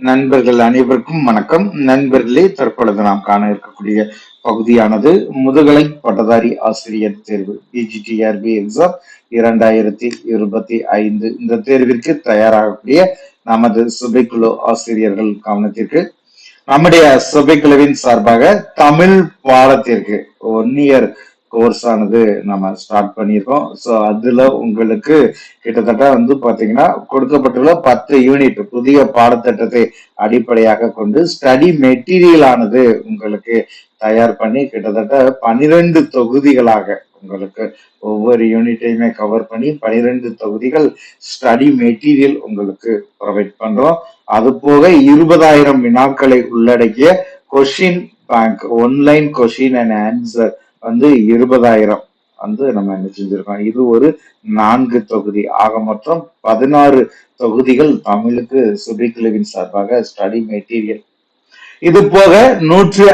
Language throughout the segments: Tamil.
நண்பர்கள் அனைவருக்கும் வணக்கம். நண்பர்களே தற்பொழுது நாம் காண இருக்கக்கூடிய பகுதியானது முதுகலை பட்டதாரி ஆசிரியர் தேர்வு பிஜிடிஆர்பி எக்ஸாம் இரண்டாயிரத்தி இருபத்தி ஐந்து. இந்த தேர்விற்கு தயாராகக்கூடிய நமது சபைக்குழு ஆசிரியர்கள் கவனத்திற்கு நம்முடைய சபைக்குழுவின் சார்பாக தமிழ் பாடத்திற்கு ஒன் இயர் கோர்ஸ் ஆனது நம்ம ஸ்டார்ட் பண்ணியிருக்கோம். ஸோ அதுல உங்களுக்கு கிட்டத்தட்ட வந்து பாத்தீங்கன்னா கொடுக்கப்பட்டுள்ள பத்து யூனிட் புதிய பாடத்திட்டத்தை அடிப்படையாக கொண்டு ஸ்டடி மெட்டீரியல் ஆனது உங்களுக்கு தயார் பண்ணி கிட்டத்தட்ட பனிரெண்டு தொகுதிகளாக உங்களுக்கு ஒவ்வொரு யூனிட்டையுமே கவர் பண்ணி பனிரெண்டு தொகுதிகள் ஸ்டடி மெட்டீரியல் உங்களுக்கு ப்ரொவைட் பண்றோம். அது போக இருபதாயிரம் வினாக்களை உள்ளடக்கிய question bank online question and answer வந்து இருபதாயிரம் வந்து நம்ம என்ன செஞ்சிருக்கோம்? இது ஒரு நான்கு தொகுதி. ஆக மொத்தம் பதினாறு தொகுதிகள் தமிழுக்கு சுபிக்குழுவின் சார்பாக ஸ்டடி மெட்டீரியல் இது போக நூற்றி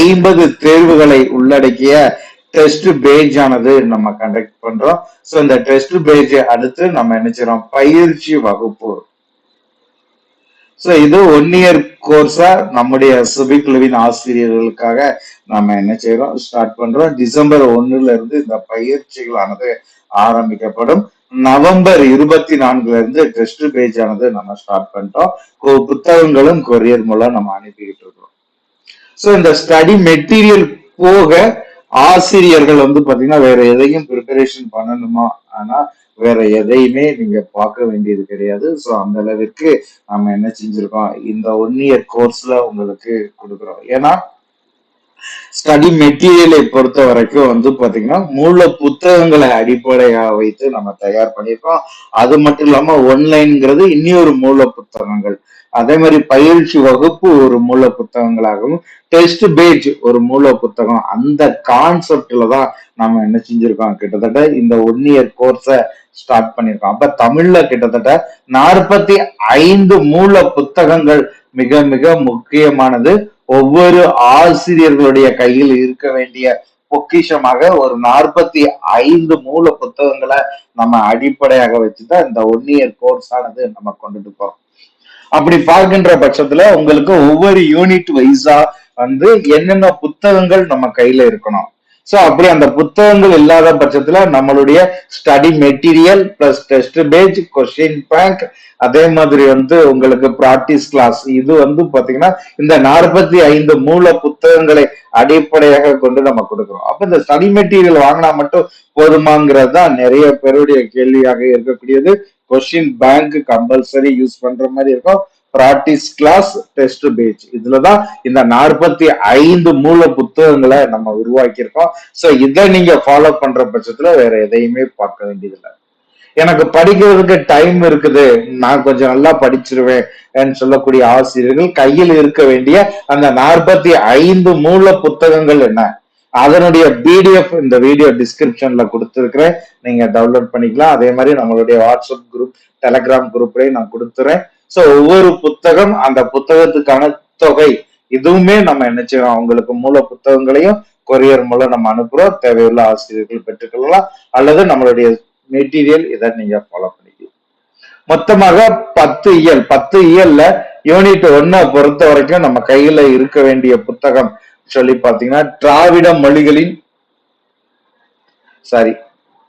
ஐம்பது தேர்வுகளை உள்ளடக்கிய டெஸ்ட் பேஜ் ஆனது நம்ம கண்டக்ட் பண்றோம். ஸோ இந்த டெஸ்ட் பேஜ் அடுத்து நம்ம என்ன பயிற்சி வகுப்பு. ஸோ இது ஒன் இயர் கோர்ஸா நம்முடைய சுபிக்குழுவின் ஆசிரியர்களுக்காக நம்ம என்ன செய்யறோம் ஸ்டார்ட் பண்றோம். டிசம்பர் ஒன்னுல இருந்து இந்த பயிற்சிகளானது ஆரம்பிக்கப்படும். நவம்பர் இருபத்தி நான்குல இருந்து டெஸ்ட் பேஜ் ஆனது நம்ம ஸ்டார்ட் பண்ணிட்டோம். புத்தகங்களும் கொரியர் மூலம் நம்ம அனுப்பிக்கிட்டு இருக்கிறோம். ஸோ இந்த ஸ்டடி மெட்டீரியல் போக ஆசிரியர்கள் வந்து பாத்தீங்கன்னா வேற எதையும் ப்ரிப்பரேஷன் பண்ணணுமா? ஆனா வேற எதையுமே நீங்க பார்க்க வேண்டியது கிடையாது. ஸோ அந்த அளவிற்கு நம்ம என்ன செஞ்சிருக்கோம்? இந்த ஒன் இயர் கோர்ஸ்ல உங்களுக்கு கொடுக்குறோம். ஏன்னா ஸ்டடி மெட்டீரியலை பொறுத்த வரைக்கும் வந்து பாத்தீங்கன்னா மூல புத்தகங்களை அடிப்படையாக வைத்து நம்ம தயார் பண்ணியிருக்கோம். அது மட்டும் இல்லாம ஒன்லைன்ங்கிறது இன்னொரு மூல புத்தகங்கள். அதே மாதிரி பயிற்சி வகுப்பு ஒரு மூல புத்தகங்களாகவும் டெஸ்ட் பேஜ் ஒரு மூல புத்தகம். அந்த கான்செப்ட்ல தான் நம்ம என்ன செஞ்சிருக்கோம்? கிட்டத்தட்ட இந்த ஒன் இயர் கோர்ஸை ஸ்டார்ட் பண்ணியிருக்கோம் அப்ப தமிழ்ல கிட்டத்தட்ட நாற்பத்தி ஐந்து மூல புத்தகங்கள் மிக மிக முக்கியமானது. ஒவ்வொரு ஆசிரியர்களுடைய கையில் இருக்க வேண்டிய பொக்கிஷமாக ஒரு நாற்பத்தி ஐந்து மூல புத்தகங்களை நம்ம அடிப்படையாக வச்சுதான் இந்த ஒன் இயர் கோர்ஸ் ஆனது நம்ம கொண்டுட்டு போறோம். அப்படி பார்க்கின்ற பட்சத்துல உங்களுக்கு ஒவ்வொரு யூனிட் வைஸா வந்து என்னென்ன புத்தகங்கள் நம்ம கையில இருக்கணும். சோ அப்படி அந்த புத்தகங்கள் இல்லாத பட்சத்துல நம்மளுடைய study material plus test page question bank அதே மாதிரி வந்து உங்களுக்கு ப்ராக்டிஸ் கிளாஸ் இது வந்து பாத்தீங்கன்னா இந்த நாற்பத்தி ஐந்து மூல புத்தகங்களை அடிப்படையாக கொண்டு நம்ம கொடுக்குறோம். அப்ப இந்த ஸ்டடி மெட்டீரியல் வாங்கினா மட்டும் போதுமாங்கிறது தான் நிறைய பேருடைய கேள்வியாக இருக்கக்கூடியது. கொஸ்டின் பேங்க் கம்பல்சரி யூஸ் பண்ற மாதிரி இருக்கும். ப்ராக்டிஸ் கிளாஸ் டெஸ்ட் பேஜ் இதுலதான் இந்த நாற்பத்தி ஐந்து மூல புத்தகங்களை நம்ம உருவாக்கியிருக்கோம். சோ இதை நீங்க ஃபாலோ பண்ற பட்சத்துல வேற எதையுமே பார்க்க வேண்டியதில்லை. எனக்கு படிக்கிறதுக்கு டைம் இருக்குது. நான் கொஞ்சம் நல்லா படிச்சிருவேன் சொல்லக்கூடிய ஆசிரியர்கள் கையில் இருக்க வேண்டிய அந்த நாற்பத்தி ஐந்து மூல புத்தகங்கள் என்ன? அதனுடைய பிடிஎஃப் இந்த வீடியோ டிஸ்கிரிப்ஷன்ல கொடுத்துருக்கிறேன். நீங்க டவுன்லோட் பண்ணிக்கலாம். அதே மாதிரி நம்மளுடைய வாட்ஸ்அப் குரூப் டெலகிராம் குரூப்லயும் நான் கொடுத்துறேன். சோ ஒவ்வொரு புத்தகம் அந்த புத்தகத்துக்கான தொகை இதுவுமே நம்ம என்ன அவங்களுக்கு மூல புத்தகங்களையும் கொரியர் மூலம் நம்ம அனுப்புறோம். தேவையுள்ள ஆசிரியர்கள் பெற்றுக்கொள்ளலாம். அல்லது நம்மளுடைய மெட்டீரியல் இதை நீங்க ஃபாலோ பண்ணிக்கலாம். மொத்தமாக பத்து இயல் பத்து இயல்ல யூனிட் ஒன்ன பொறுத்த வரைக்கும் நம்ம கையில இருக்க வேண்டிய புத்தகம் சொல்லி பாத்தீங்கன்னா திராவிட மொழிகளின் சாரி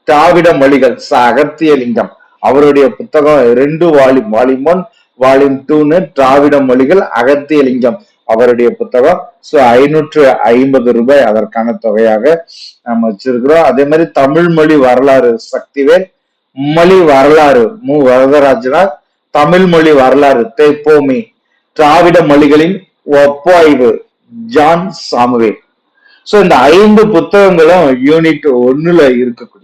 திராவிட மொழிகள் ச அகத்தியலிங்கம் அவருடைய புத்தகம் ரெண்டு வால்யூம் வால்யூம் ஒன் வால்யூம் டூன்னு திராவிட மொழிகள் அகத்தியலிங்கம் அவருடைய புத்தகம். சோ ஐநூற்று ஐம்பது ரூபாய் அதற்கான தொகையாக நம்ம வச்சிருக்கிறோம். அதே மாதிரி தமிழ் மொழி வரலாறு சக்திவேல். மொழி வரலாறு மு. வரதராஜனார் தமிழ் மொழி வரலாறு தேப்போமி திராவிட மொழிகளின் ஒப்பாய்வு ஜான் சாமுவேல். சோ இந்த ஐந்து புத்தகங்களும் யூனிட் ஒண்ணுல இருக்கக்கூடியது.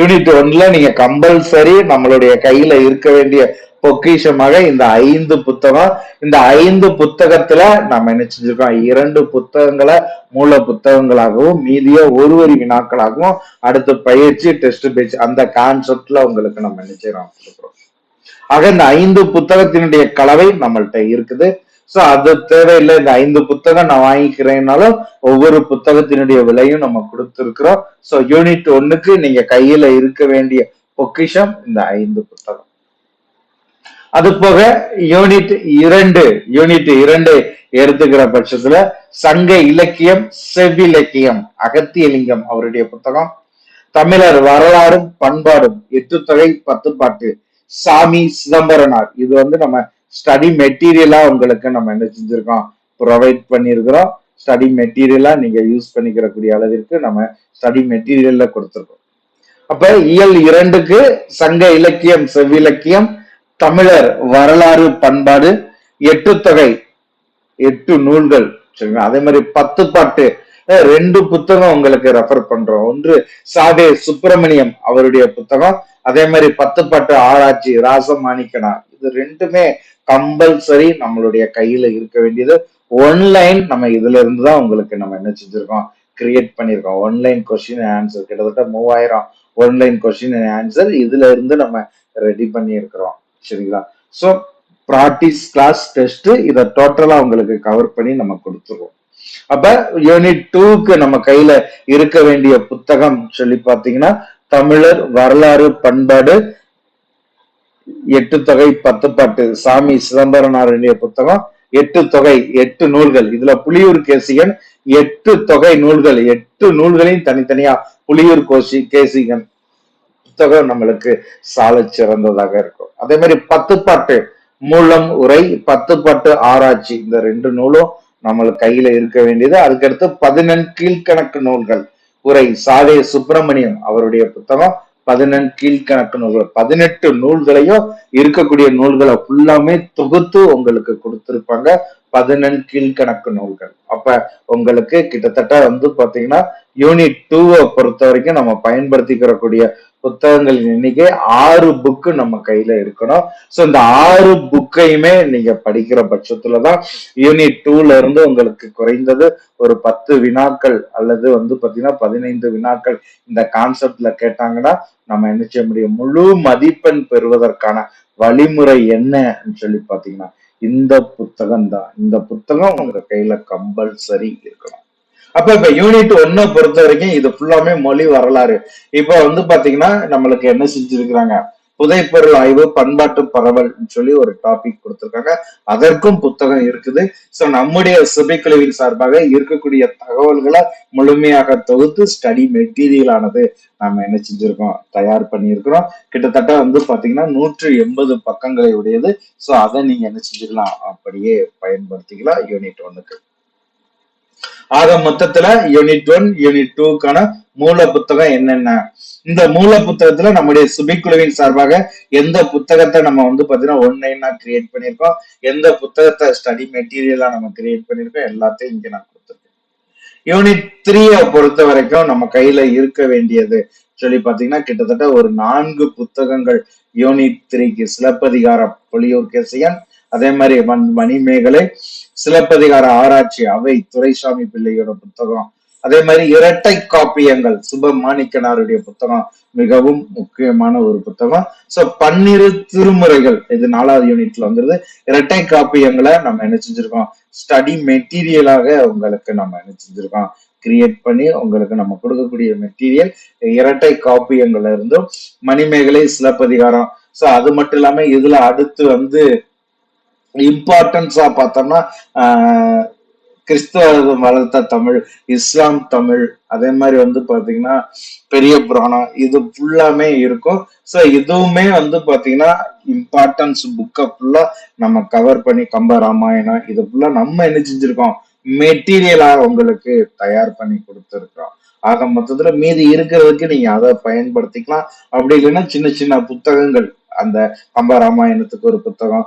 யூனிட் ஒன்ல நீங்க கம்பல்சரி நம்மளுடைய கையில இருக்க வேண்டிய பொக்கிஷமாக இந்த ஐந்து புத்தகம் இந்த ஐந்து புத்தகத்துல நம்ம என்ன செஞ்சிருக்கோம்? இரண்டு புத்தகங்களை மூல புத்தகங்களாகவும் மீதிய ஒரு வரி வினாக்களாகவும் அடுத்து பயிற்சி டெஸ்ட் பேச்சு அந்த கான்செப்ட்ல உங்களுக்கு நம்ம என்ன செய்யறோம்? ஆக இந்த ஐந்து புத்தகத்தினுடைய கலவை நம்மள்கிட்ட இருக்குது. சோ அது தேவையில்லை. இந்த ஐந்து புத்தகம் நான் வாங்கிக்கிறேன்னாலும் ஒவ்வொரு புத்தகத்தினுடைய விலையும் நம்ம கொடுத்துருக்குறோம். சோ யூனிட் ஒண்ணுக்கு நீங்க கையில இருக்க வேண்டிய பொக்கிஷம் இந்த ஐந்து புத்தகம். அது போக யூனிட் இரண்டு யூனிட் இரண்டு எடுத்துக்கிற பட்சத்துல சங்க இலக்கியம் செவ்விலக்கியம் அகத்தியலிங்கம் அவருடைய புத்தகம். தமிழர் வரலாறும் பண்பாடும் எட்டுத்தொகை பத்து பாட்டு. சாமி சிதம்பரனார். இது வந்து நம்ம ஸ்டடி மெட்டீரியலா உங்களுக்கு நம்ம என்ன செஞ்சிருக்கோம்? ப்ரொவைட் பண்ணியிருக்கிறோம். ஸ்டடி மெட்டீரியலா நீங்க யூஸ் பண்ணிக்கிறக்கூடிய அளவிற்கு நம்ம ஸ்டடி மெட்டீரியல்ல கொடுத்துருக்கோம். அப்ப இயல் இரண்டுக்கு சங்க இலக்கியம் செவ்விலக்கியம் தமிழர் வரலாறு பண்பாடு எட்டு தொகை எட்டு நூல்கள். சரிங்களா? அதே மாதிரி பத்து பாட்டு ரெண்டு புத்தகம் உங்களுக்கு ரெஃபர் பண்றோம். ஒன்று சாதே சுப்பிரமணியம் அவருடைய புத்தகம். அதே மாதிரி பத்து பாட்டு ஆராய்ச்சி ராசமாணிக்கனா இது ரெண்டுமே கம்பல்சரி நம்மளுடைய கையில இருக்க வேண்டியது. ஒன்லைன் நம்ம இதுல இருந்து தான் உங்களுக்கு நம்ம என்ன செஞ்சிருக்கோம்? கிரியேட் பண்ணியிருக்கோம் ஒன்லைன் கொஸ்டின் ஆன்சர் கிட்டத்தட்ட மூவாயிரம் ஒன்லைன் கொஸ்டின் ஆன்சர் இதுல இருந்து நம்ம ரெடி பண்ணி இருக்கிறோம் சரிங்களா? ஸோ ப்ராக்டிஸ் கிளாஸ் டெஸ்ட் இதை டோட்டலா உங்களுக்கு கவர் பண்ணி நம்ம கொடுத்துருவோம். அப்ப யூனிட் டூக்கு நம்ம கையில இருக்க வேண்டிய புத்தகம் சொல்லி பாத்தீங்கன்னா தமிழர் வரலாறு பண்பாடு எட்டு தொகை பத்து பாட்டு சாமி சிதம்பரனாருடைய புத்தகம் எட்டு தொகை எட்டு நூல்கள். இதுல புலியூர் கேசிகன் எட்டு தொகை நூல்கள் எட்டு நூல்களையும் தனித்தனியா புலியூர் கோசி கேசிகன் புத்தகம் நம்மளுக்கு சால சிறந்ததாக இருக்கும். அதே மாதிரி பத்து பாட்டு மூலம் உரை பத்து பாட்டு ஆராய்ச்சி இந்த ரெண்டு நூலும் நம்மளுக்கு கையில இருக்க வேண்டியது. அதுக்கடுத்து பதினெண் கீழ்கணக்கு நூல்கள் உரை சாதே சுப்பிரமணியம் அவருடைய புத்தகம் பதினெண் கீழ்கணக்கு நூல்கள். பதினெட்டு நூல்களையும் இருக்கக்கூடிய நூல்களை ஃபுல்லாமே தொகுத்து உங்களுக்கு கொடுத்திருப்பாங்க. பதினெண் கீழ்கணக்கு நூல்கள். அப்ப உங்களுக்கு கிட்டத்தட்ட வந்து பாத்தீங்கன்னா யூனிட் டூவை பொறுத்த வரைக்கும் நம்ம பயன்படுத்திக்கிறக்கூடிய புத்தகங்களின் எண்ணிக்கை ஆறு புக்கு நம்ம கையில இருக்கணும். ஸோ இந்த ஆறு புக்கையுமே நீங்க படிக்கிற பட்சத்துலதான் யூனிட் டூல இருந்து உங்களுக்கு குறைந்தது ஒரு பத்து வினாக்கள் அல்லது வந்து பாத்தீங்கன்னா பதினைந்து வினாக்கள் இந்த கான்செப்ட்ல கேட்டாங்கன்னா நம்ம என்ன செய்ய முடியும்? முழு மதிப்பெண் பெறுவதற்கான வழிமுறை என்னன்னு சொல்லி பாத்தீங்கன்னா இந்த புத்தகம் தான். இந்த புத்தகம் உங்க கையில கம்பல்சரி இருக்கணும். அப்ப இப்ப யூனிட் ஒன்ன பொறுத்த வரைக்கும் இது ஃபுல்லாமே மொழி வரலாறு. இப்ப வந்து பாத்தீங்கன்னா நம்மளுக்கு என்ன செஞ்சிருக்கிறாங்க? புதைப்பொருள் ஆய்வு பண்பாட்டு பரவல் சொல்லி ஒரு டாபிக் கொடுத்திருக்காங்க. அதற்கும் புத்தகம் இருக்குது. சோ நம்முடைய சுபைக்குழுவின் சார்பாக இருக்கக்கூடிய தகவல்களை முழுமையாக தொகுத்து ஸ்டடி மெட்டீரியல் ஆனது நாம என்ன செஞ்சிருக்கோம்? தயார் பண்ணியிருக்கிறோம். கிட்டத்தட்ட வந்து பாத்தீங்கன்னா நூற்று எண்பது பக்கங்களை உடையது சோ அதை நீங்க என்ன செஞ்சுக்கலாம்? அப்படியே பயன்படுத்திக்கலாம். யூனிட் ஒன்னுக்கு. ஆக மொத்தத்துல யூனிட் ஒன் யூனிட் டூக்கான மூல புத்தகம் என்னென்ன? இந்த மூல புத்தகத்துல நம்முடைய சுபிக்குழுவின் சார்பாக எந்த புத்தகத்தை நம்ம வந்து பாத்தீங்கன்னா ஒன்லைனா கிரியேட் பண்ணியிருக்கோம்? எந்த புத்தகத்தை ஸ்டடி மெட்டீரியலா நம்ம கிரியேட் பண்ணியிருக்கோம்? எல்லாத்தையும் இங்க நான் கொடுத்துருக்கேன். யூனிட் த்ரீயை பொறுத்த வரைக்கும் நம்ம கையில இருக்க வேண்டியது. சொல்லி பாத்தீங்கன்னா கிட்டத்தட்ட ஒரு நான்கு புத்தகங்கள். யூனிட் த்ரீக்கு சிலப்பதிகாரம் புலியூர் கேசியன் அதே மாதிரி மண் மணிமேகலை சிலப்பதிகார ஆராய்ச்சி அவை துரைசாமி பிள்ளையோட புத்தகம். அதே மாதிரி இரட்டை காப்பியங்கள் சுப மாணிக்கனாருடைய புத்தகம் மிகவும் முக்கியமான ஒரு புத்தகம். சோ பன்னிரு திருமுறைகள் இது நாலாவது யூனிட்ல வந்துருது. இரட்டை காப்பியங்களை நம்ம என்ன செஞ்சிருக்கோம்? ஸ்டடி மெட்டீரியலாக உங்களுக்கு நம்ம என்ன செஞ்சிருக்கோம்? கிரியேட் பண்ணி உங்களுக்கு நம்ம கொடுக்கக்கூடிய மெட்டீரியல் இரட்டை காப்பியங்கள்ல இருந்தும் மணிமேகலை சிலப்பதிகாரம். சோ அது மட்டும் இல்லாம இதுல அடுத்து வந்து இம்பார்ட்டன்ஸா பார்த்தோம்னா ஆஹ் கிறிஸ்தவ வளர்த்த தமிழ் இஸ்லாம் தமிழ் அதே மாதிரி வந்து பாத்தீங்கன்னா பெரிய புராணம் இது ஃபுல்லாமே இருக்கும். ஸோ இதுவுமே வந்து பாத்தீங்கன்னா இம்பார்ட்டன்ஸ் புக்கை ஃபுல்லா நம்ம கவர் பண்ணி கம்ப ராமாயணம் இது ஃபுல்லா நம்ம என்ன செஞ்சிருக்கோம்? மெட்டீரியலா உங்களுக்கு தயார் பண்ணி கொடுத்துருக்கோம். ஆக மொத்தத்துல மீதி இருக்கிறதுக்கு நீங்க அதை பயன்படுத்திக்கலாம். அப்படி இல்லைன்னா சின்ன சின்ன புத்தகங்கள் அந்த கம்ப ராமாயணத்துக்கு ஒரு புத்தகம்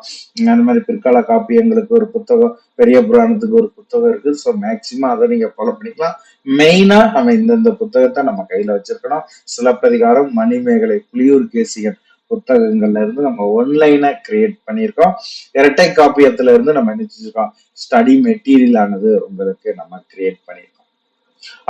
அந்த மாதிரி பிற்கால காப்பியங்களுக்கு ஒரு புத்தகம் பெரிய புராணத்துக்கு ஒரு புத்தகம் இருக்கு. ஸோ மேக்சிமம் அதை நீங்க ஃபாலோ பண்ணிக்கலாம். மெயினா நம்ம இந்தந்த புத்தகத்தை நம்ம கையில வச்சிருக்கணும். சிலப்பதிகாரம் மணிமேகலை புலியூர் கேசியன் புத்தகங்கள்ல இருந்து நம்ம ஒன்லைனா கிரியேட் பண்ணியிருக்கோம். இரட்டை காப்பியத்துல இருந்து நம்ம நினைச்சிருக்கோம் ஸ்டடி மெட்டீரியல் ஆனது உங்களுக்கு நம்ம கிரியேட் பண்ணியிருக்கோம்.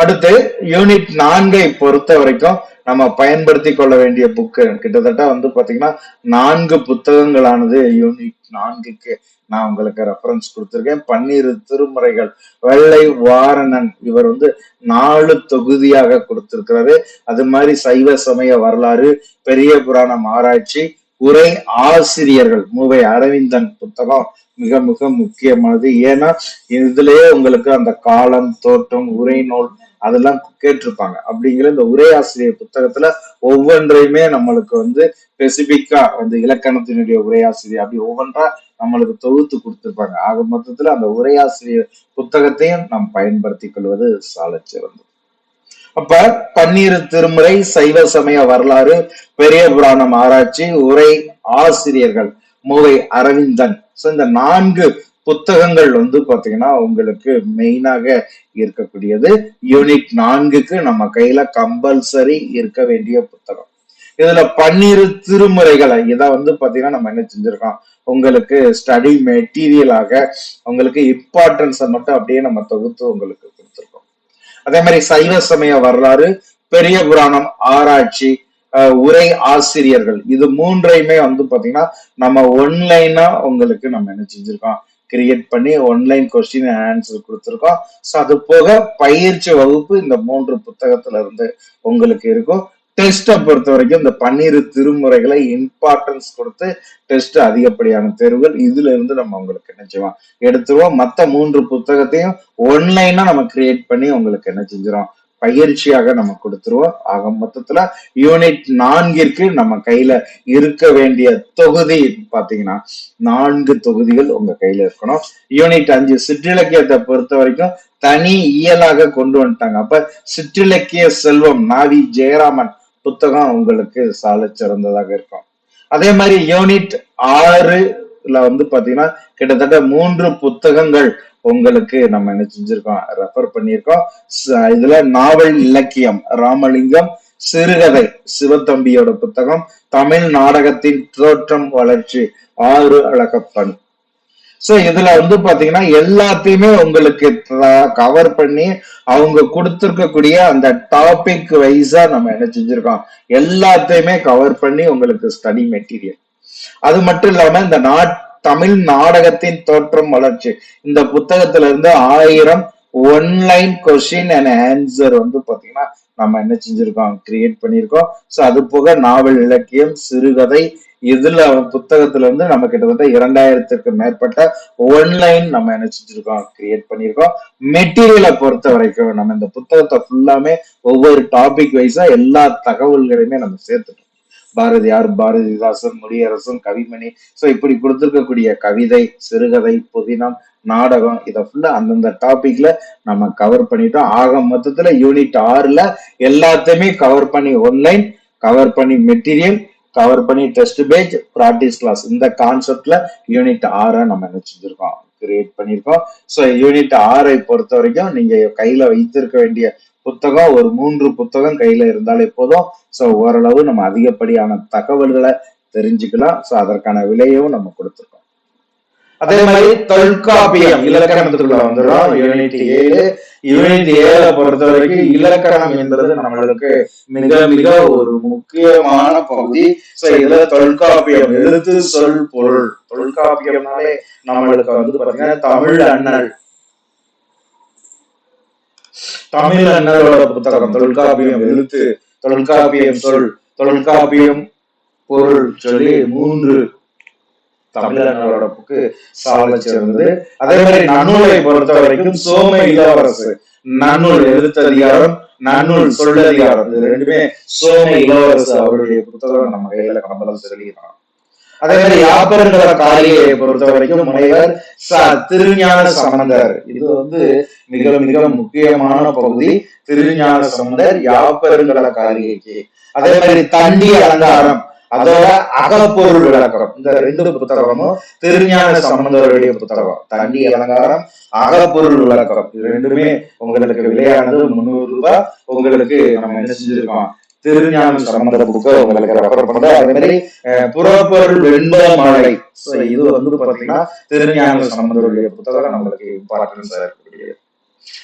அடுத்து யூனிட் நான்கை பொறுத்த வரைக்கும் நம்ம பயன்படுத்தி கொள்ள வேண்டிய புக்கு கிட்டத்தட்ட வந்து பாத்தீங்கன்னா நான்கு புத்தகங்களானது யூனிட் நான்குக்கு நான் உங்களுக்கு ரெஃபரன்ஸ் கொடுத்திருக்கேன். பன்னிரு திருமுறைகள். வெள்ளை வாரணன் இவர் வந்து நாலு தொகுதியாக கொடுத்திருக்கிறாரு. அது மாதிரி சைவ சமய வரலாறு பெரிய புராணம் ஆராய்ச்சி உரை ஆசிரியர்கள் மூவை அரவிந்தன் புத்தகம் மிக மிக முக்கியமானது. ஏன்னா இதுலயே உங்களுக்கு அந்த காலம் தோற்றம் உரை நூல் அதெல்லாம் கேட்டிருப்பாங்க. அப்படிங்கிற இந்த உரையாசிரியர் புத்தகத்துல ஒவ்வொன்றையுமே நம்மளுக்கு வந்து ஸ்பெசிபிக்கா வந்து இலக்கணத்தினுடைய உரையாசிரியர் அப்படி ஒவ்வொன்றா நம்மளுக்கு தொகுத்து கொடுத்துருப்பாங்க. ஆக மொத்தத்துல அந்த உரையாசிரியர் புத்தகத்தையும் நாம் பயன்படுத்திக் கொள்வது சாலச் சிறந்தது அப்ப பன்னீர் திருமுறை சைவ சமய வரலாறு பெரிய புராணம் ஆராய்ச்சி உரை ஆசிரியர்கள் மூவை அரவிந்தன். ஸோ இந்த நான்கு புத்தகங்கள் வந்து பாத்தீங்கன்னா உங்களுக்கு மெயினாக இருக்கக்கூடியது. யூனிட் நான்குக்கு நம்ம கையில கம்பல்சரி இருக்க வேண்டிய புத்தகம். இதுல பன்னிரு திருமுறைகளை இதை வந்து பாத்தீங்கன்னா நம்ம என்ன செஞ்சிருக்கோம்? உங்களுக்கு ஸ்டடி மெட்டீரியலாக உங்களுக்கு இம்பார்ட்டன்ஸை மட்டும் அப்படியே நம்ம தொகுத்து உங்களுக்கு அதே மாதிரி சைவ சமய வரலாறு பெரிய புராணம் ஆராய்ச்சி உரை ஆசிரியர்கள். இது மூன்றையுமே வந்து பாத்தீங்கன்னா நம்ம ஒன்லைனா உங்களுக்கு நம்ம என்ன செஞ்சிருக்கோம்? கிரியேட் பண்ணி ஒன்லைன் கொஸ்டின் ஆன்சர் கொடுத்துருக்கோம். ஸோ அது போக பயிற்சி வகுப்பு இந்த மூன்று புத்தகத்துல இருந்து உங்களுக்கு இருக்கும். டெஸ்ட்டை பொறுத்த வரைக்கும் இந்த பன்னிரு திருமுறைகளை இம்பார்ட்டன்ஸ் கொடுத்து டெஸ்ட் அதிகப்படியான தேர்வுகள் இதுல இருந்து நம்ம உங்களுக்கு என்ன செய்வோம்? எடுத்துருவோம். மத்த மூன்று புத்தகத்தையும் ஒன்லைனா நம்ம கிரியேட் பண்ணி உங்களுக்கு என்ன செஞ்சிடும் பயிற்சியாக நம்ம கொடுத்துருவோம். ஆக மொத்தத்துல யூனிட் நான்கிற்கு நம்ம கையில இருக்க வேண்டிய தொகுதி பாத்தீங்கன்னா நான்கு தொகுதிகள் உங்க கையில இருக்கணும். யூனிட் அஞ்சு சிற்றிலக்கியத்தை பொறுத்த வரைக்கும் தனி இயலாக கொண்டு வந்துட்டாங்க. அப்ப சிற்றிலக்கிய செல்வம் நாவி ஜெயராமன் புத்தகம் உங்களுக்கு சால சிறந்ததாக இருக்கும். அதே மாதிரி யூனிட் ஆறுல வந்து பாத்தீங்கன்னா கிட்டத்தட்ட மூன்று புத்தகங்கள் உங்களுக்கு நம்ம என்ன செஞ்சிருக்கோம் ரெஃபர் பண்ணியிருக்கோம். ச- இதுல நாவல் இலக்கியம் ராமலிங்கம் சிறுகதை சிவத்தம்பியோட புத்தகம் தமிழ் நாடகத்தின் தோற்றம் வளர்ச்சி ஆறு அழகப்பன். சோ இதுல வந்து பாத்தீங்கன்னா எல்லாத்தையுமே உங்களுக்கு கவர் பண்ணி அவங்க கொடுத்துருக்கக்கூடிய அந்த டாபிக் வைஸா நம்ம என்ன செஞ்சிருக்கோம்? எல்லாத்தையுமே கவர் பண்ணி உங்களுக்கு ஸ்டடி மெட்டீரியல் அது மட்டும் இல்லாம இந்த நாட் தமிழ் நாடகத்தின் தோற்றம் வளர்ச்சி. இந்த புத்தகத்துல இருந்து ஆயிரம் ஒன்லைன் கொஸ்டின் அண்ட் ஆன்சர் வந்து பாத்தீங்கன்னா நம்ம என்ன செஞ்சிருக்கோம்? கிரியேட் பண்ணியிருக்கோம் சோ அது போக நாவல் இலக்கியம் சிறுகதை இதுல புத்தகத்துல இருந்து நம்ம கிட்டத்தட்ட இரண்டாயிரத்துக்கு மேற்பட்ட ஒன்லைன் நம்ம என்ன செஞ்சிருக்கோம் கிரியேட் பண்ணியிருக்கோம் மெட்டீரியலை பொறுத்த வரைக்கும் நம்ம இந்த புத்தகத்தை ஃபுல்லாமே ஒவ்வொரு டாபிக் வைஸா எல்லா தகவல்களையுமே நம்ம சேர்த்துட்டோம். பாரதியார் பாரதிதாசன் முடியரசன் கவிமணி. சோ இப்படி கொடுத்துருக்கக்கூடிய கவிதை சிறுகதை புதினம் நாடகம் இதை ஃபுல்லா அந்தந்த டாபிக்ல நம்ம கவர் பண்ணிட்டோம். ஆக மொத்தத்துல யூனிட் ஆறுல எல்லாத்தையுமே கவர் பண்ணி ஒன்லைன் கவர் பண்ணி மெட்டீரியல் கவர் பண்ணி டெஸ்ட் பேஜ் ப்ராக்டிஸ் கிளாஸ் இந்த கான்செப்ட்ல யூனிட் ஆறை நம்ம என்ன செஞ்சிருக்கோம் கிரியேட் பண்ணியிருக்கோம் ஸோ யூனிட் ஆறை பொறுத்த வரைக்கும் நீங்க கையில வைத்திருக்க வேண்டிய புத்தகம் ஒரு மூன்று புத்தகம் கையில இருந்தாலே போதும். ஸோ ஓரளவு நம்ம அதிகப்படியான தகவல்களை தெரிஞ்சுக்கலாம். ஸோ அதற்கான விலையும் நம்ம கொடுத்துருக்கோம். அதே மாதிரி தொல்காப்பியம் இலக்கணத்துக்குள்ள வந்துடும் யூனிட் ஏழு யூனிட் ஏழை பொறுத்த வரைக்கும் இலக்கணம் என்பது நம்மளுக்கு மிக மிக ஒரு முக்கியமான பகுதி. சோ இதுல தொல்காப்பியம் எழுத்து சொல் பொருள். தொல்காப்பியம்னாலே நம்மளுக்கு வந்து பாத்தீங்கன்னா தமிழ் அண்ணல். தமிழ் அண்ணலோட புத்தகம் தொல்காப்பியம் எழுத்து தொல்காப்பியம் சொல். தொல்காப்பியம் பொருள் சொல்லி மூன்று. தமிழர்களோட புக்கு சால சிறந்தது அதே மாதிரி நன்னூலை பொறுத்த வரைக்கும் சோம இளவரசு. நன்னூல் எழுத்ததிகாரம் நன்னூல் சொல்லதிகாரம். இது ரெண்டுமே சோம இளவரசு அவருடைய புத்தகம் நம்ம கையில கம்பளம் செலுகிறான் அதே மாதிரி யாப்பருங்கிற காரியை பொறுத்த வரைக்கும் முனைவர் ச- திருஞான சம்பந்தர். இது வந்து மிக மிக முக்கியமான பகுதி. திருஞான சம்பந்தர் யாப்பருங்கிற காரிகைக்கு அதே மாதிரி தண்டி அலங்காரம். அதோட அகப்பொருள் விளக்கம் இந்த ரெண்டு புத்தகமும் திருஞான சம்பந்தருடைய புத்தகம். தண்டி அலங்காரம் அகப்பொருள் விளக்கம் இது ரெண்டுமே உங்களுக்கு விலையானது முந்நூறு ரூபாய். உங்களுக்கு நம்ம என்ன செஞ்சிருக்கோம்? திருஞான சம்பந்த புக்கை உங்களுக்கு ரெஃபர் பண்ற அதே மாதிரி புறப்பொருள் வெண்ப மழை இது வந்து பாத்தீங்கன்னா திருஞான சம்பந்தருடைய புத்தகம் நம்மளுக்கு இம்பார்ட்டன்ஸா இருக்கக்கூடியது.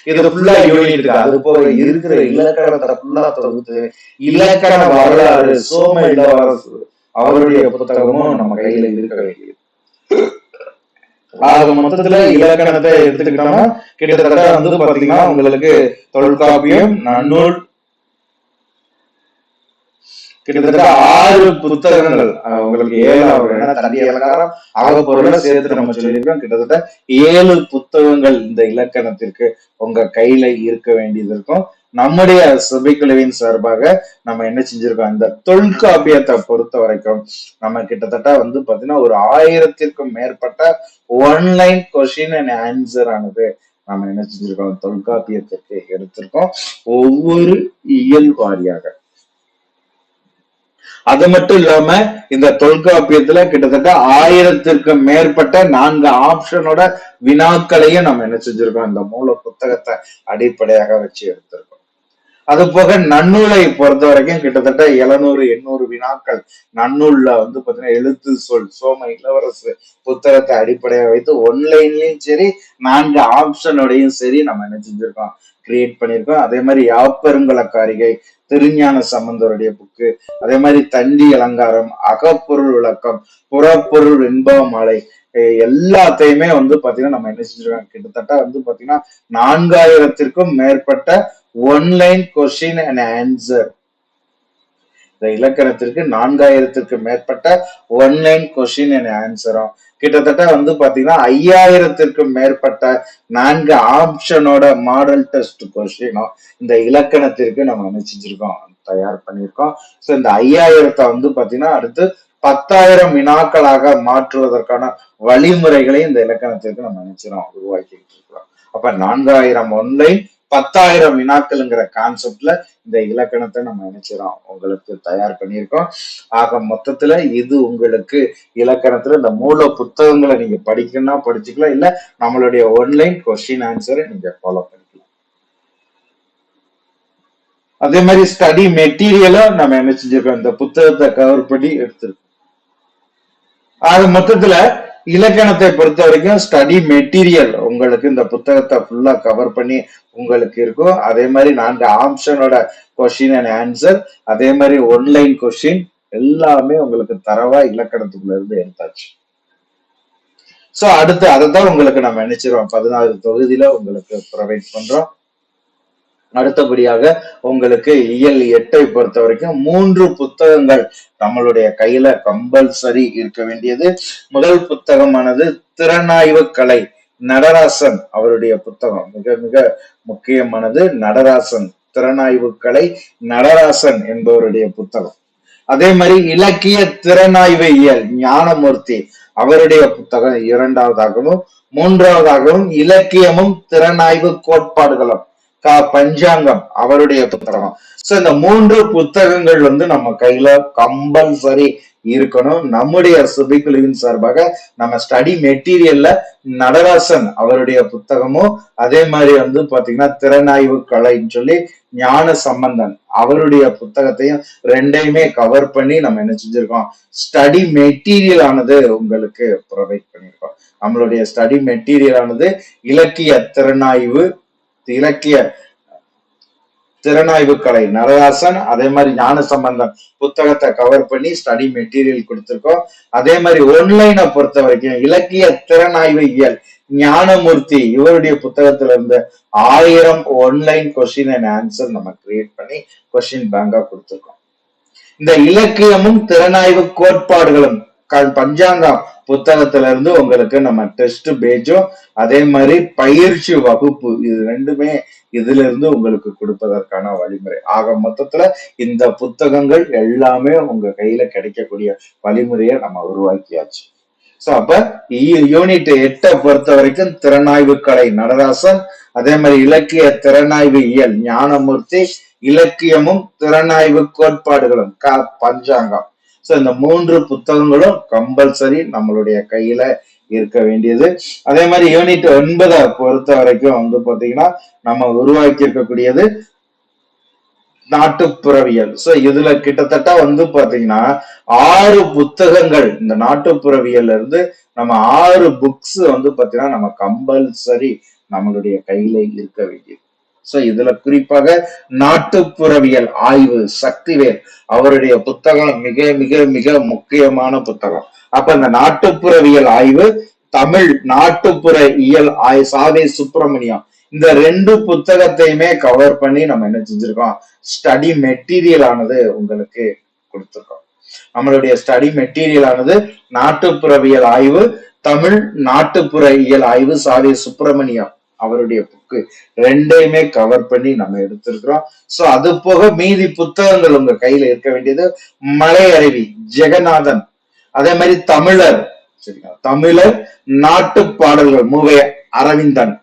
இது ஃபுல்லா யூனிட் இருக்கு அது போக இருக்கிற இலக்கணத்தை ஃபுல்லா தொகுத்து இலக்கண வரலாறு சோம இளவரசு அவருடைய புத்தகமும் நம்ம கையில இருக்க வேண்டியது. ஆக மொத்தத்துல இலக்கணத்தை எடுத்துக்கிட்டோம்னா கிட்டத்தட்ட வந்து பாத்தீங்கன்னா உங்களுக்கு தொல்காப்பியம் நன்னூல் கிட்டத்தட்ட ஆறு புத்தகங்கள். உங்களுக்கு ஏழாவது அவர் தண்டி அலங்காரம் அகப்பொருளை சேர்த்து நம்ம சொல்லியிருக்கோம். கிட்டத்தட்ட ஏழு புத்தகங்கள் இந்த இலக்கணத்திற்கு உங்க கையில இருக்க வேண்டியது இருக்கும். நம்முடைய சபைக்குழுவின் சார்பாக நம்ம என்ன செஞ்சிருக்கோம்? இந்த தொல்காப்பியத்தை பொறுத்த வரைக்கும் நம்ம கிட்டத்தட்ட வந்து பாத்தீங்கன்னா ஒரு ஆயிரத்திற்கும் மேற்பட்ட ஒன்லைன் கொஸ்டின் அண்ட் ஆன்சர் ஆனது நம்ம என்ன செஞ்சிருக்கோம்? தொல்காப்பியத்திற்கு எடுத்திருக்கோம். ஒவ்வொரு இயல் வாரியாக அது மட்டும் இல்லாம இந்த தொல்காப்பியத்துல கிட்டத்தட்ட ஆயிரத்திற்கும் மேற்பட்ட நான்கு ஆப்ஷனோட வினாக்களையும் நம்ம என்ன செஞ்சிருக்கோம்? இந்த மூல புத்தகத்தை அடிப்படையாக வச்சு எடுத்திருக்கோம். அது போக நன்னூலை பொறுத்த வரைக்கும் கிட்டத்தட்ட எழுநூறு எண்ணூறு வினாக்கள் நன்னூல்ல வந்து பாத்தீங்கன்னா எழுத்து சொல் சோம இளவரசு புத்தகத்தை அடிப்படையாக வைத்து ஒன்லைன்லயும் சரி நான்கு ஆப்ஷனோடையும் சரி நம்ம என்ன செஞ்சிருக்கோம்? கிரியேட் பண்ணியிருக்கோம். அதே மாதிரி யாப்பெருங்கலக்காரிகை திருஞான சம்பந்தருடைய புக்கு அதே மாதிரி தண்டி அலங்காரம் அகப்பொருள் விளக்கம் புறப்பொருள் இன்ப மலை எல்லாத்தையுமே வந்து பாத்தீங்கன்னா நம்ம என்ன செஞ்சிருக்கோம் கிட்டத்தட்ட வந்து பாத்தீங்கன்னா நான்காயிரத்திற்கும் மேற்பட்ட ஒன்லைன் கொஸ்டின் அண்ட் ஆன்சர் இந்த இலக்கணத்திற்கு நான்காயிரத்திற்கு மேற்பட்ட ஒன்லைன் கொஸ்டின் அண்ட் ஆன்சரும் கிட்டத்தட்ட வந்து பாத்தீங்கன்னா ஐயாயிரத்திற்கும் மேற்பட்ட நான்கு ஆப்ஷனோட மாடல் டெஸ்ட் கொஸ்டினும் இந்த இலக்கணத்திற்கு நம்ம நினைச்சிருக்கோம் தயார் பண்ணியிருக்கோம். ஸோ இந்த ஐயாயிரத்தை வந்து பாத்தீங்கன்னா அடுத்து பத்தாயிரம் வினாக்களாக மாற்றுவதற்கான வழிமுறைகளை இந்த இலக்கணத்திற்கு நம்ம நினைச்சிடும் உருவாக்கிட்டு இருக்கிறோம். அப்ப நான்காயிரம் ஒன்லைன் பத்தாயிரம் வினாக்கள்ங்கிற கான்செப்ட்ல இந்த இலக்கணத்தை நம்ம நினைச்சிடோம் உங்களுக்கு தயார் பண்ணியிருக்கோம். ஆக மொத்தத்துல இது உங்களுக்கு இலக்கணத்துல இந்த மூல புத்தகங்களை நீங்க படிக்கணும்னா படிச்சுக்கலாம். இல்ல நம்மளுடைய ஒன்லைன் கொஸ்டின் ஆன்சரை நீங்க ஃபாலோ பண்ணிக்கலாம். அதே மாதிரி ஸ்டடி மெட்டீரியலும் நம்ம என்ன செஞ்சிருக்கோம் இந்த புத்தகத்தை கவர் பண்ணி எடுத்திருக்கோம். ஆக மொத்தத்துல இலக்கணத்தை பொறுத்த வரைக்கும் ஸ்டடி மெட்டீரியல் உங்களுக்கு இந்த புத்தகத்தை ஃபுல்லா கவர் பண்ணி உங்களுக்கு இருக்கும். அதே மாதிரி நான்கு ஆப்ஷனோட கொஸ்டின் அண்ட் ஆன்சர் அதே மாதிரி ஒன்லைன் கொஸ்டின் எல்லாமே உங்களுக்கு தரவா இலக்கணத்துக்குள்ள இருந்து எடுத்தாச்சு. சோ அடுத்து அதை தான் உங்களுக்கு நம்ம நினைச்சிருவோம். பதினாறு தொகுதியில உங்களுக்கு ப்ரொவைட் பண்றோம். அடுத்தபடியாக உங்களுக்கு இயல் எட்டை பொறுத்த வரைக்கும் மூன்று புத்தகங்கள் நம்மளுடைய கையில கம்பல்சரி இருக்க வேண்டியது. முதல் புத்தகமானது திறனாய்வு கலை நடராசன் அவருடைய புத்தகம். மிக மிக முக்கியமானது நடராசன். திறனாய்வு கலை நடராசன் என்பவருடைய புத்தகம். அதே மாதிரி இலக்கிய திறனாய்வு இயல் ஞானமூர்த்தி அவருடைய புத்தகம் இரண்டாவதாகவும் மூன்றாவதாகவும் இலக்கியமும் திறனாய்வு கோட்பாடுகளும். கா பஞ்சாங்கம் அவருடைய புத்தகம். சோ இந்த மூன்று புத்தகங்கள் வந்து நம்ம கையில கம்பல்சரி இருக்கணும். நம்முடைய சுபிக்குழுவின் சார்பாக நம்ம ஸ்டடி மெட்டீரியல்ல நடராசன் அவருடைய புத்தகமும் அதே மாதிரி வந்து பாத்தீங்கன்னா திறனாய்வு கலைன்னு சொல்லி ஞான சம்பந்தன் அவருடைய புத்தகத்தையும் ரெண்டையுமே கவர் பண்ணி நம்ம என்ன செஞ்சிருக்கோம்? ஸ்டடி மெட்டீரியல் ஆனது உங்களுக்கு ப்ரொவைட் பண்ணியிருக்கோம் நம்மளுடைய ஸ்டடி மெட்டீரியல் ஆனது இலக்கிய திறனாய்வு இலக்கிய திறனாய்வு கலை நடராசன் அதே மாதிரி ஞான சம்பந்தம் புத்தகத்தை கவர் பண்ணி ஸ்டடி மெட்டீரியல் கொடுத்திருக்கோம். அதே மாதிரி ஒன்லைனை பொறுத்த வரைக்கும் இலக்கிய திறனாய்வு இயல் ஞானமூர்த்தி இவருடைய புத்தகத்துல இருந்து ஆயிரம் ஒன்லைன் கொஸ்டின் அண்ட் ஆன்சர் நம்ம கிரியேட் பண்ணி கொஸ்டின் பேங்கா கொடுத்துருக்கோம். இந்த இலக்கியமும் திறனாய்வு கோட்பாடுகளும் பஞ்சாங்கம் புத்தகத்துல இருந்து உங்களுக்கு நம்ம டெஸ்ட் பேஜும் அதே மாதிரி பயிற்சி வகுப்பு இது ரெண்டுமே இதுல இருந்து உங்களுக்கு கொடுப்பதற்கான வழிமுறை. ஆக மொத்தத்துல இந்த புத்தகங்கள் எல்லாமே உங்க கையில கிடைக்கக்கூடிய வழிமுறையை நம்ம உருவாக்கியாச்சு. சோ அப்ப யூனிட் எட்டை பொறுத்த வரைக்கும் திறனாய்வு கலை நடராசன் அதே மாதிரி இலக்கிய திறனாய்வு இயல் ஞானமூர்த்தி இலக்கியமும் திறனாய்வு கோட்பாடுகளும் க பஞ்சாங்கம். சோ இந்த மூன்று புத்தகங்களும் கம்பல்சரி நம்மளுடைய கையில இருக்க வேண்டியது. அதே மாதிரி யூனிட் ஒன்பதை பொறுத்த வரைக்கும் வந்து பாத்தீங்கன்னா நம்ம உருவாக்கி இருக்கக்கூடியது நாட்டுப்புறவியல். சோ இதுல கிட்டத்தட்ட வந்து பாத்தீங்கன்னா ஆறு புத்தகங்கள் இந்த நாட்டுப்புறவியல்ல இருந்து நம்ம ஆறு புக்ஸ் வந்து பாத்தீங்கன்னா நம்ம கம்பல்சரி நம்மளுடைய கையில இருக்க வேண்டியது. ஸோ இதுல குறிப்பாக நாட்டுப்புறவியல் ஆய்வு சக்திவேல் அவருடைய புத்தகம் மிக மிக மிக முக்கியமான புத்தகம். அப்ப இந்த நாட்டுப்புறவியல் ஆய்வு தமிழ் நாட்டுப்புற இயல் ஆய் சாவே சுப்பிரமணியம் இந்த ரெண்டு புத்தகத்தையுமே கவர் பண்ணி நம்ம என்ன செஞ்சிருக்கோம்? ஸ்டடி மெட்டீரியல் ஆனது உங்களுக்கு கொடுத்துருக்கோம். நம்மளுடைய ஸ்டடி மெட்டீரியல் ஆனது நாட்டுப்புறவியல் ஆய்வு தமிழ் நாட்டுப்புற இயல் ஆய்வு சாவி சுப்பிரமணியம். அவருடைய புக்கு ரெண்டையுமே கவர் பண்ணி நம்ம எடுத்திருக்கிறோம். சோ அது போக மீதி புத்தகங்கள் உங்க கையில இருக்க வேண்டியது மலை அருவி ஜெகநாதன் அதே மாதிரி தமிழர் சரிங்களா? தமிழர் நாட்டு பாடல்கள் மூவே அரவிந்தன்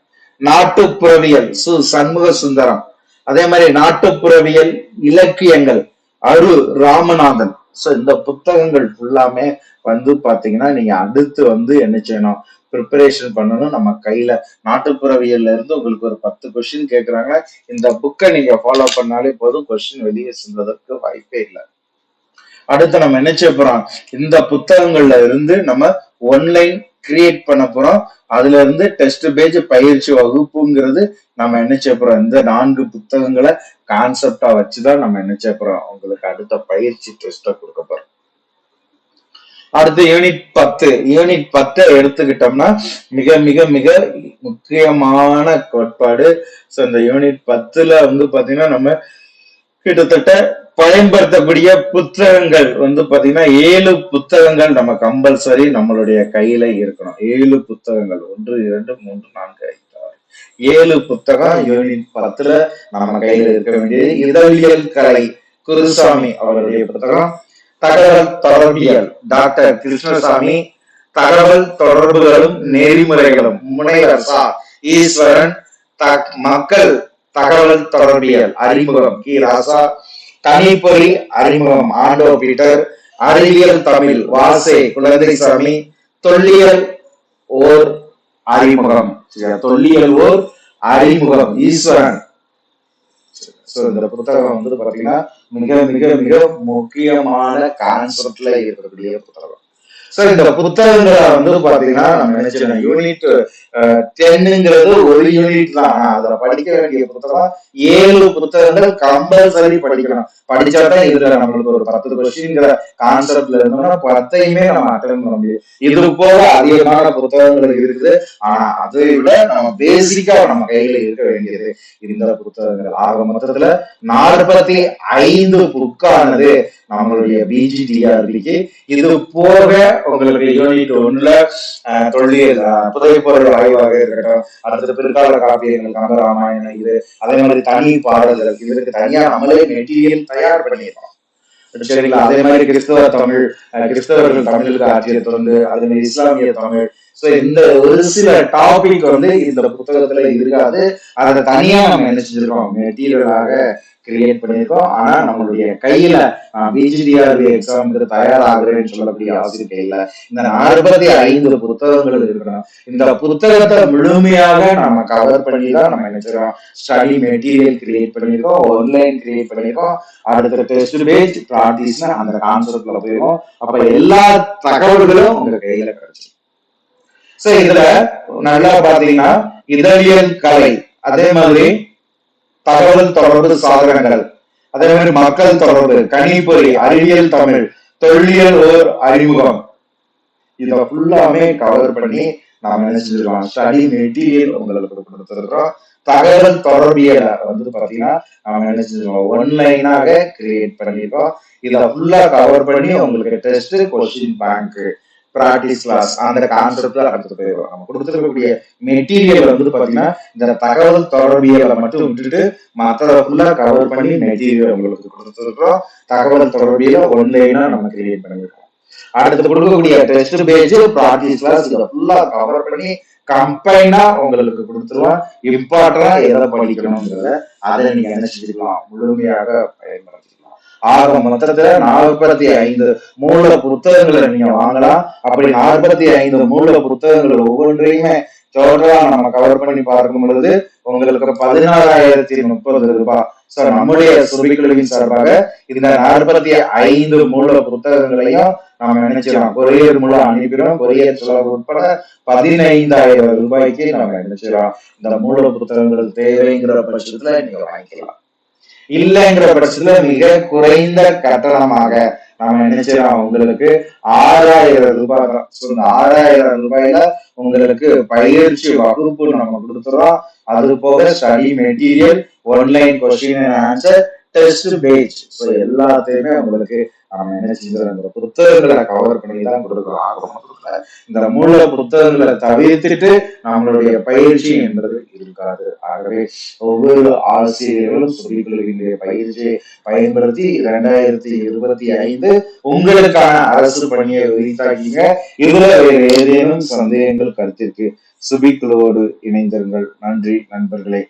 நாட்டுப்புறவியல் சு சண்முக சுந்தரம் அதே மாதிரி நாட்டுப்புறவியல் இலக்கியங்கள் அரு ராமநாதன். சோ இந்த புத்தகங்கள் ஃபுல்லாமே வந்து பாத்தீங்கன்னா நீங்க அடுத்து வந்து என்ன செய்யணும்? ப்ரிப்பரேஷன் பண்ணணும். நம்ம கையில நாட்டுப்புறவியல்ல இருந்து உங்களுக்கு ஒரு பத்து கொஸ்டின் கேக்குறாங்க. இந்த புக்கை நீங்க ஃபாலோ பண்ணாலே போதும். கொஸ்டின் வெளியே செல்வதற்கு வாய்ப்பே இல்லை. அடுத்து நம்ம என்ன செய்ய போறோம்? இந்த புத்தகங்கள்ல இருந்து நம்ம ஒன்லைன் கிரியேட் பண்ண போறோம். அதுல இருந்து டெஸ்ட் பேஜ் பயிற்சி வகுப்புங்கிறது நம்ம என்ன செய்ய போறோம்? இந்த நான்கு புத்தகங்களை கான்செப்டா வச்சுதான் நம்ம என்ன செய்ய போறோம்? உங்களுக்கு அடுத்த பயிற்சி டெஸ்ட கொடுக்க போறோம். அடுத்து யூனிட் பத்து. யூனிட் பத்தை எடுத்துக்கிட்டோம்னா மிக மிக மிக முக்கியமான கோட்பாடு. ஸோ இந்த யூனிட் பத்துல வந்து பாத்தீங்கன்னா நம்ம கிட்டத்தட்ட பயன்படுத்தக்கூடிய புத்தகங்கள் வந்து பாத்தீங்கன்னா ஏழு புத்தகங்கள் நம்ம கம்பல்சரி நம்மளுடைய கையில இருக்கணும். ஏழு புத்தகங்கள். ஒன்று இரண்டு மூன்று நான்கு ஐந்து ஆறு. ஏழு புத்தகம் யூனிட் பத்துல நம்ம கையில இருக்க வேண்டியது. இதழியல் கலை. குருசாமி அவருடைய புத்தகம். தகவல் தொடர்பியல். டாக்டர் கிருஷ்ணசாமி தகவல் தொடர்புகளும் நெறிமுறைகளும். முனைவர் சா. ஈஸ்வரன் த- மக்கள் தகவல் தொடர்பியல். அறிமுகம். கி. ராசா. கணிப்பொறி அறிமுகம். ஆண்டோ பீட்டர். அறிவியல் தமிழ். வாசே. குழந்தைசாமி தொல்லியல் ஓர் அறிமுகம். தொல்லியல் ஓர் அறிமுகம். ஈஸ்வரன். இந்த புத்தகம் வந்து பாத்தீங்கன்னா மிக மிக மிக முக்கியமான கான்செப்ட்ல இருக்கக்கூடிய புத்தகம். சோ இந்த புத்தகங்களை வந்து பாத்தீங்கன்னா நம்ம நினைச்சோம் யூனிட் டென்னுங்கிறது ஒரு யூனிட் தான். அதுல படிக்க வேண்டிய புத்தகம் ஏழு புத்தகங்கள் கம்பல்சரி படிக்கணும். படிச்சாதான் இதுல நம்மளுக்கு ஒரு பத்து கொஸ்டின்ங்கிற கான்செப்ட்ல இருந்தோம்னா பத்தையுமே நம்ம அட்டன் பண்ண முடியும். இது போல அதிகமான புத்தகங்கள் இருக்குது. ஆனா அதை விட நம்ம பேசிக்கா நம்ம கையில இருக்க வேண்டியது இந்த புத்தகங்கள். ஆக மொத்தத்துல நாற்பத்தி ஐந்து புக்கானது நம்மளுடைய பிஜிடிஆர்பிக்கு இது போக உங்களுக்கு யூனிட் ஒண்ணுல அஹ், தொல்லியல் அஹ், புதைப்பொருள் ஆய்வாக இருக்கட்டும் அடுத்த பிற்கால காப்பியங்கள் கம்பராமாயணம் இது அதே மாதிரி தனி பாடல்கள் இதற்கு தனியா நம்மளே மெட்டீரியல் தயார் பண்ணியிருக்கோம் சரிங்களா? அதே மாதிரி கிறிஸ்தவ தமிழ் கிறிஸ்தவர்கள் தமிழுக்கு ஆட்சியை தொடர்ந்து அதே மாதிரி இஸ்லாமிய தமிழ் சோ இந்த ஒரு சில டாபிக் வந்து இந்த புத்தகத்துல இருக்காது. அதை தனியா நம்ம என்ன செஞ்சிருக்கோம்? மெட்டீரியலாக கிரியேட் பண்ணியிருக்கோம். ஆனா நம்மளுடைய கையில பிஜிடிஆர்பி எக்ஸாமுக்கு தயாராகிறேன்னு சொல்லக்கூடிய அவசியம் இல்லை. இந்த நாற்பத்தி ஐந்து புத்தகங்கள் இருக்கணும். இந்த புத்தகத்தை முழுமையாக நம்ம கவர் பண்ணி தான் நம்ம நினைச்சிருக்கோம் ஸ்டடி மெட்டீரியல் கிரியேட் பண்ணியிருக்கோம். ஆன்லைன் கிரியேட் பண்ணியிருக்கோம். அடுத்த டெஸ்ட் பேஜ் ப்ராக்டிஸ்னா அந்த கான்செப்ட்ல போயிருக்கோம். அப்ப எல்லா தகவல்களும் உங்க கையில கிடைச்சிருக்கும் சோ இதுல நல்லா பாத்தீங்கன்னா இதழியல் கலை அதே மாதிரி தகவல் தொடர்பு சாதனங்கள் அதே மாதிரி மக்கள் தொடர்பு கணிப்பொறி அறிவியல் தமிழ் தொல்லியல் ஓர் அறிமுகம். இத ஃபுல்லாமே கவர் பண்ணி நாம என்ன ஸ்டடி மெட்டீரியல் உங்களுக்கு கொடுத்துருக்கோம். தகவல் தொடர்பியல வந்து பாத்தீங்கன்னா நாம நினைச்சிருக்கோம் ஒன்லைனாக கிரியேட் பண்ணிருக்கோம். இத ஃபுல்லா கவர் பண்ணி உங்களுக்கு test question bank practice class அந்த கான்செப்ட்ல அடுத்து போயிடும் நம்ம கொடுத்துருக்கக்கூடிய மெட்டீரியல் வந்து பாத்தீங்கன்னா இந்த தகவல் தொடர்பியலை மட்டும் விட்டுட்டு மற்றதை ஃபுல்லா கவர் பண்ணி மெட்டீரியல் உங்களுக்கு கொடுத்துருக்கோம் தகவல் தொடர்பியல ஒன்லைனா நம்ம கிரியேட் பண்ணிருக்கோம். அடுத்து கொடுக்கக்கூடிய டெஸ்ட் பேஜ் ப்ராக்டிஸ் கிளாஸ் இதை ஃபுல்லா கவர் பண்ணி கம்பைனா உங்களுக்கு கொடுத்துருவோம். இம்பார்ட்டன்டா எதை படிக்கணுங்கிறத அதை நீங்க என்ன செஞ்சுக்கலாம் முழுமையாக பயன்படுத்திக்கலாம். ஆக மொத்தத்துல நாற்பத்தி ஐந்து மூல புத்தகங்களை நீங்க வாங்கலாம். அப்படி நாற்பத்தி ஐந்து மூல புத்தகங்கள் ஒவ்வொன்றையுமே டோட்டலா நம்ம கவர் பண்ணி பார்க்கும் பொழுது உங்களுக்கு பதினாறாயிரத்தி முப்பது ரூபாய் சோ நம்முடைய சுருபிக்குழுவின் சார்பாக இந்த நாற்பத்தி ஐந்து மூல புத்தகங்களையும் நாம நினைச்சிடலாம். கொரியர் மூலம் அனுப்பிடும் கொரியர் செலவு உட்பட பதினைந்தாயிரம் ரூபாய்க்கு நம்ம நினைச்சிடலாம். இந்த மூல புத்தகங்கள் தேவைங்கிற பட்சத்துல நீங்க வாங்கிக்கலாம். இல்லைங்கிற பட்சத்துல மிக குறைந்த கட்டணமாக நாம நினைச்சிடலாம் உங்களுக்கு ஆறாயிரம் ரூபாய் தான். So, இந்த ஆறாயிரம் ரூபாயில உங்களுக்கு பயிற்சி வகுப்பு நம்ம கொடுத்துறோம். அது போக study material online question answer test page so எல்லாத்தையுமே உங்களுக்கு நம்ம என்ன செஞ்சோம் புத்தகங்களை கவர் பண்ணி தான் கொடுக்குறோம். இந்த மூல புத்தகங்களை தவிர்த்துட்டு நம்மளுடைய பயிற்சி என்பது இருக்காது. ஆகவே ஒவ்வொரு ஆசிரியர்களும் சொல்லிக்கொள்கின்ற பயிற்சியை பயன்படுத்தி இரண்டாயிரத்தி இருபத்தி ஐந்து உங்களுக்கான அரசு பணியை விரித்தாக்கிங்க இதுல வேறு ஏதேனும் சந்தேகங்கள் கருத்திற்கு சுபிக்குழுவோடு இணைந்திருங்கள். நன்றி நண்பர்களே.